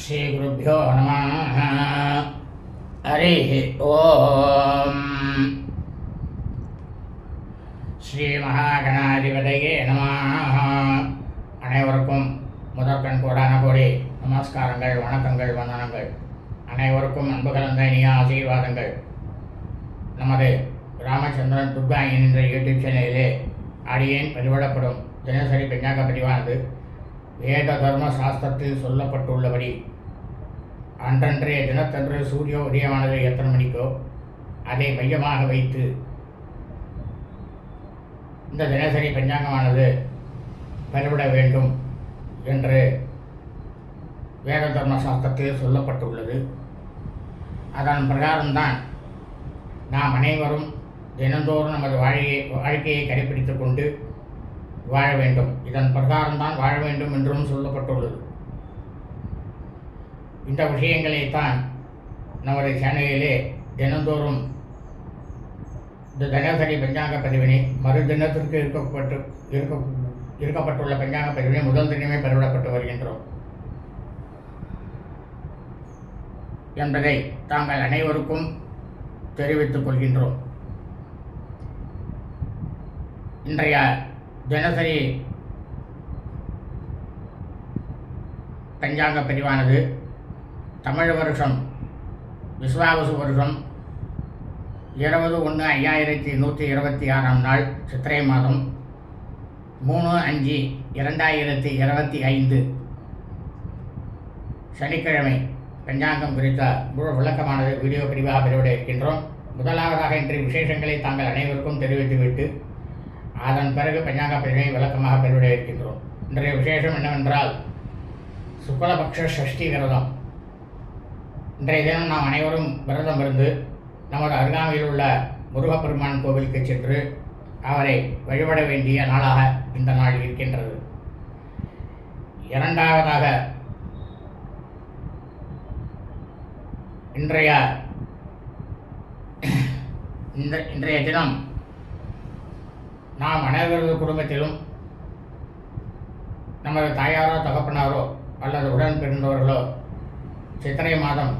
ஸ்ரீ ஸ்ரீகுருப்போ நம ஹரி ஓம் ஸ்ரீ ஸ்ரீமகாகணாதிபதையே நம அனைவருக்கும் முதற்கண் கோடான கோடி நமஸ்காரங்கள் வணக்கங்கள் வந்தனங்கள். அனைவருக்கும் அன்பு கலந்த இனிய ஆசீர்வாதங்கள். நமது ராமச்சந்திரன் துர்கா என்ற யூடியூப் சேனலிலே அடியேன் பதிவிடப்படும் தினசரி பெஞ்சாங்க பதிவானது. வேத தர்ம சாஸ்திரத்தில் சொல்லப்பட்டுள்ளபடி அன்றன்றைய தினத்தன்று சூரிய உதயமானது எத்தனை மணிக்கோ அதை மையமாக வைத்து இந்த தினசரி பஞ்சாங்கமானது பெறவிட வேண்டும் என்று வேத தர்ம சாஸ்திரத்தில் சொல்லப்பட்டுள்ளது. அதன் பிரகாரம்தான் நாம் அனைவரும் தினந்தோறும் நமது வாழ்க்கையை வாழ்க்கையை கடைபிடித்துக் கொண்டு வாழ வேண்டும். இதன் பிரகாரம்தான் வாழ வேண்டும் என்றும் சொல்லப்பட்டுள்ளது. இந்த விஷயங்களைத்தான் நமது சேனலிலே தினந்தோறும் இந்த தினசரி பஞ்சாங்க பதிவினை மறு தினத்திற்கு இருக்கப்பட்டு இருக்க இருக்கப்பட்டுள்ள பஞ்சாங்க பதிவினை முதல் தினமே பெறவிடப்பட்டு வருகின்றோம். என்பதை தாங்கள் அனைவருக்கும் தெரிவித்துக் கொள்கின்றோம். இன்றைய தினசரி பஞ்சாங்க பதிவானது தமிழ் வருஷம் விஸ்வாவசு வருஷம் இருபது ஒன்று ஐயாயிரத்தி நூற்றி இருபத்தி ஆறாம் நாள் சித்திரை மாதம் மூணு அஞ்சு இரண்டாயிரத்தி இருபத்தி ஐந்து. சனிக்கிழமை பஞ்சாங்கம் குறித்த முழு விளக்கமானது வீடியோ பிரிவாக பெறவிட இருக்கின்றோம். முதலாவதாக இன்றைய விசேஷங்களை தாங்கள் அனைவருக்கும் தெரிவித்துவிட்டு அதன் பிறகு பஞ்சாங்க பிரிவை விளக்கமாக பெறவிட இருக்கின்றோம். இன்றைய விசேஷம் என்னவென்றால் சுக்லபக்ஷ சஷ்டி விரதம். இன்றைய தினம் நாம் அனைவரும் விரதம் இருந்து நமது அருகாமையில் உள்ள முருகப்பெருமான் கோவிலுக்கு சென்று அவரை வழிபட வேண்டிய நாளாக இந்த நாள் இருக்கின்றது. இரண்டாவதாக இன்றைய இந்த இன்றைய தினம் நாம் அனைவரது குடும்பத்திலும் நமது தாயாரோ தகப்பனாரோ அல்லது உடன் பிறந்தவர்களோ சித்திரை மாதம்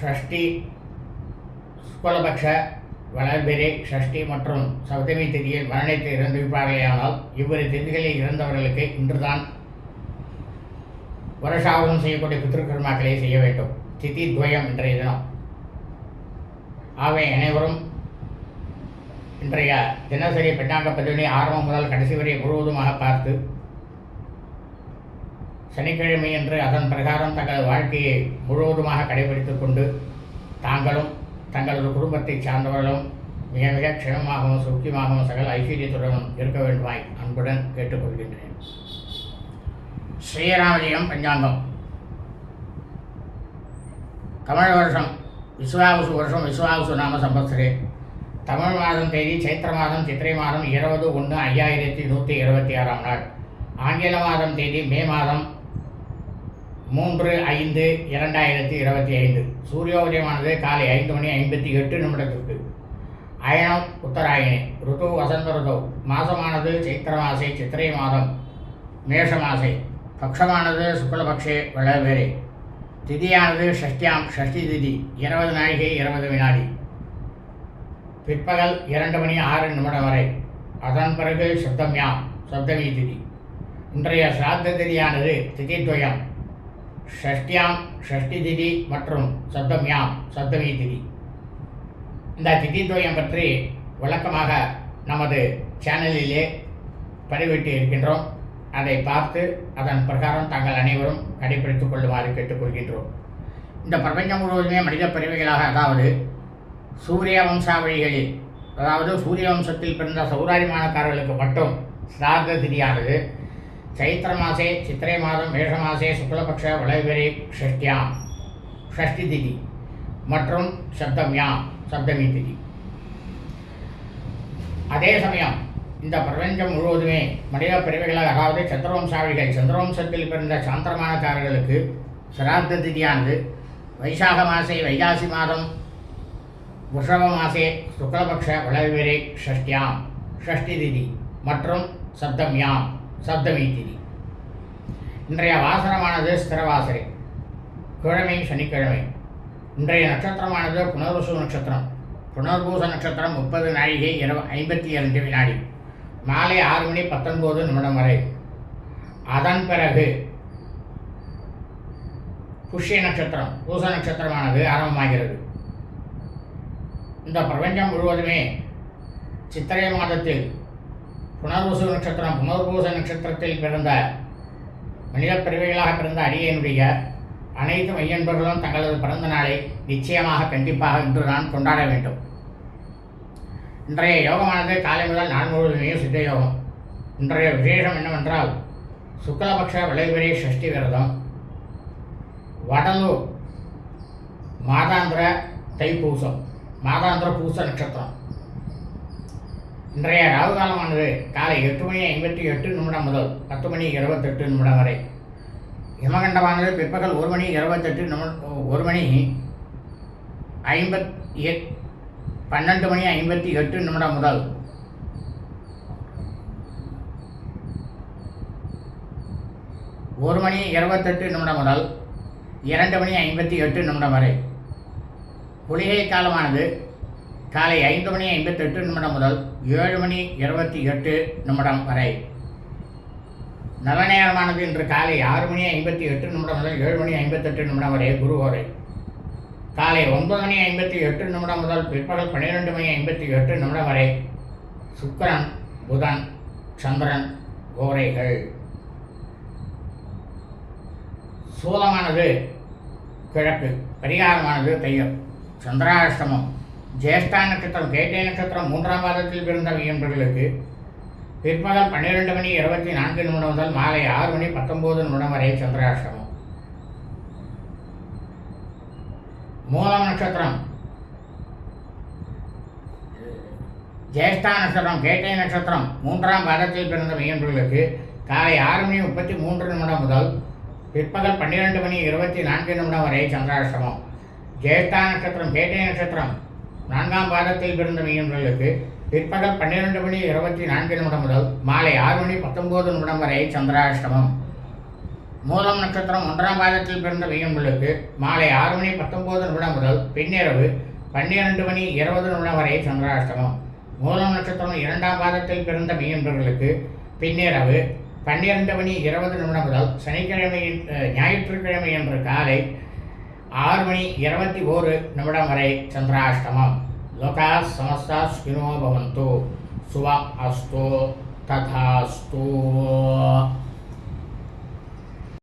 ஷஷ்டி சுக்லபக்ஷ வளர்பிறை ஷஷ்டி மற்றும் சப்தமி திதியில் மரணித்து இறந்திருப்பார்களேயானால் இவ்விரு திதிகளில் இறந்தவர்களுக்கு இன்றுதான் வருஷாவதம் செய்யக்கூடிய பித்திருக்கர்மாக்களை செய்ய வேண்டும். திதி துவயம் இன்றைய தினம். ஆகவே அனைவரும் இன்றைய தினசரி பெண்ணாங்க பதிவினை ஆரம்பம் முதல் கடைசி வரை முழுவதுமாக பார்த்து சனிக்கிழமை என்று அதன் பிரகாரம் தங்கள் வாழ்க்கையை முழுவதுமாக கடைபிடித்து கொண்டு தாங்களும் தங்களது குடும்பத்தை சார்ந்தவர்களும் மிக மிக க்ஷணமாகவும் சுக்கியமாகவும் சகல ஐஸ்வர்யத்துடனும் இருக்க வேண்டுமாய் அன்புடன் கேட்டுக்கொள்கின்றேன். ஸ்ரீராமஜயம் பஞ்சாங்கம். தமிழ் வருஷம் விஸ்வாவுசு வருஷம் விஸ்வாவுசு நாம சம்பத்சரே. தமிழ் மாதம் தேதி சைத்திர மாதம் சித்திரை மாதம் இருபது ஒன்று ஐயாயிரத்தி நூற்றி இருபத்தி ஆறாம் நாள். ஆங்கில மாதம் தேதி மே மாதம் மூன்று ஐந்து இரண்டாயிரத்தி இருபத்தி ஐந்து. சூரியோதயமானது காலை ஐந்து மணி ஐம்பத்தி எட்டு நிமிடத்திற்கு. அயனம் உத்தராயணி ருது வசந்த ருது. மாசமானது சைத்திர மாசை சித்திரை மாதம். மேஷ மாசை. பக்ஷமானது சுக்லபக்ஷே வளவேரே. திதியானது ஷஷ்டியாம் ஷஷ்டி திதி இருபது நாழிகை இருபது வினாடி. பிற்பகல் இரண்டு மணி ஆறு நிமிடம் வரை. அதன் பிறகு சப்தம்யாம் சப்தமி திதி. இன்றைய சிராத்த திதியானது திதித்வயம். ஷஷ்டியாம் ஷஷ்டி திதி மற்றும் சப்தம்யாம் சப்தமி திதி இந்த திதித்வயம் பற்றி விளக்கமாக நமது சேனலிலே பதிவிட்டு இருக்கின்றோம். அதை பார்த்து அதன் பிரகாரம் தாங்கள் அனைவரும் கடைபிடித்துக் கொள்ளுமாறு கேட்டுக்கொள்கின்றோம். இந்த பிரபஞ்சம் முழுவதுமே மனித பிறவிகளாக அதாவது சூரிய வம்சாவளிகளில் அதாவது சூரிய வம்சத்தில் பிறந்த சௌராரிமானக்காரர்களுக்கு மட்டும் சிரார்த்த திதியானது चैत्रमासे चित्रे मादं மேஷமாசே சுக்லபக்ஷ வளவிரை ஷஷ்டியாம் ஷஷ்டி திதி மற்றும் சப்தமியாம் சப்தமி திதி அதே சமயம் இந்த பிரபஞ்சம் முழுவதுமே மனித பிறவிகளாக அதாவது சந்திரவம்சாவிகள் சந்திரவம்சத்தில் பிறந்த சாந்திரமானக்காரர்களுக்கு சிராத்த திதியானது வைசாக மாசே வைகாசி மாதம் விஷவ மாசே சுக்லபக்ஷ வளவிரை ஷஷ்டியாம் ஷஷ்டி திதி மற்றும் சப்தமியாம் சப்தமி இன்றைய வாசனமானது ஸ்திரவாசரை கிழமை சனிக்கிழமை. இன்றைய நட்சத்திரமானது புனர்வசு நட்சத்திரம். புனர்பூச நட்சத்திரம் முப்பது நாழிகை இரவு ஐம்பத்தி இரண்டு வினாடி. மாலை ஆறு மணி பத்தொன்பது நிமிடம் வரை. அதன் பிறகு புஷ்ய நட்சத்திரம் பூச நட்சத்திரமானது ஆரம்பமாகிறது. இந்த பிரபஞ்சம் முழுவதுமே சித்திரை மாதத்தில் புனர்வசு நட்சத்திரம் புனர்பூச நட்சத்திரத்தில் பிறந்த மனித பிறவிகளாக பிறந்த அடியனுடைய அனைத்து மையன்பர்களும் தங்களது பிறந்த நாளை நிச்சயமாக கண்டிப்பாக இன்று நான் கொண்டாட வேண்டும். இன்றைய யோகமானது காலை முதல் நான் முழுவதுமே சித்த யோகம் இன்றைய விசேஷம் என்னவென்றால் சுக்லபக்ஷ விளைவிரை ஷஷ்டி விரதம். வடலூர் மாதாந்திர தைப்பூசம் மாதாந்திர பூச நட்சத்திரம். இன்றைய ராகு காலமானது காலை எட்டு மணி ஐம்பத்தி எட்டு நிமிடம் முதல் பத்து மணி இருபத்தெட்டு நிமிடம் வரை. இமகண்டமானது பிற்பகல் ஒரு மணி இருபத்தெட்டு நிமிடம் ஒரு மணி ஐம்பத் எட் பன்னெண்டு மணி ஐம்பத்தி எட்டு நிமிடம் முதல். ஒரு மணி இருபத்தெட்டு நிமிடம் முதல் இரண்டு மணி ஐம்பத்தி எட்டு நிமிடம் வரை. குளிகை காலமானது காலை ஐந்து மணி ஐம்பத்தெட்டு நிமிடம் முதல் ஏழு மணி இருபத்தி எட்டு நிமிடம் வரை. நல்ல நேரமானது இன்று காலை ஆறு மணி ஐம்பத்தி எட்டு நிமிடம் முதல் ஏழு மணி ஐம்பத்தெட்டு நிமிடம் வரை குரு ஓரை. காலை ஒன்பது மணி ஐம்பத்தி எட்டு நிமிடம் முதல் பிற்பகல் பன்னிரெண்டு மணி ஐம்பத்தி எட்டு நிமிடம் வரை சுக்கிரன் புதன் சந்திரன் ஓரைகள். சூலமானது கிழக்கு பரிகாரமானது தையம் சந்திராஷ்டமம். ஜேஷ்டா நட்சத்திரம் கேட்டை நட்சத்திரம் மூன்றாம் மாதத்தில் பிறந்த என்பவர்களுக்கு பிற்பகல் பன்னிரெண்டு மணி இருபத்தி நான்கு நிமிடம் முதல் மாலை ஆறு மணி பத்தொம்போது நிமிடம் வரை சந்திராஷ்டமம். மூலம் நட்சத்திரம். ஜேஷ்டா நட்சத்திரம் கேட்டை நட்சத்திரம் மூன்றாம் பாதத்தில் பிறந்த மையன்பர்களுக்கு காலை ஆறு மணி முப்பத்தி மூன்று நிமிடம் முதல் பிற்பகல் பன்னிரெண்டு மணி இருபத்தி நான்கு நிமிடம் வரை சந்திராஷ்டமம். ஜேஷ்டா நட்சத்திரம் கேட்டை நட்சத்திரம் நான்காம் பாதத்தில் பிறந்த மீனவர்களுக்கு பிற்பகல் பன்னிரெண்டு மணி இருபத்தி நான்கு நிமிடம் முதல் மாலை ஆறு மணி பத்தொன்பது நிமிடம் வரை சந்திராஷ்டமம். மூலம் நட்சத்திரம் ஒன்றாம் பாதத்தில் பிறந்த மீனவர்களுக்கு மாலை ஆறு மணி பத்தொன்பது நிமிடம் முதல் பின்னிரவு பன்னிரண்டு மணி இருபது நிமிடம் வரை சந்திராஷ்டமம். மூலம் நட்சத்திரம் இரண்டாம் பாதத்தில் பிறந்த மீனவர்களுக்கு பின்னிரவு பன்னிரண்டு மணி இருபது நிமிடம் முதல் சனிக்கிழமை ஞாயிற்றுக்கிழமை என்ற காலை ஆறு மணி இருபத்தி ஓரு நிமிடம் வரை சந்திராஷ்டமம். லோகா சமஸ்தா ஸ்கினோ பவந்தோ சுவ அஸ்தோ. ததாஸ்தோ.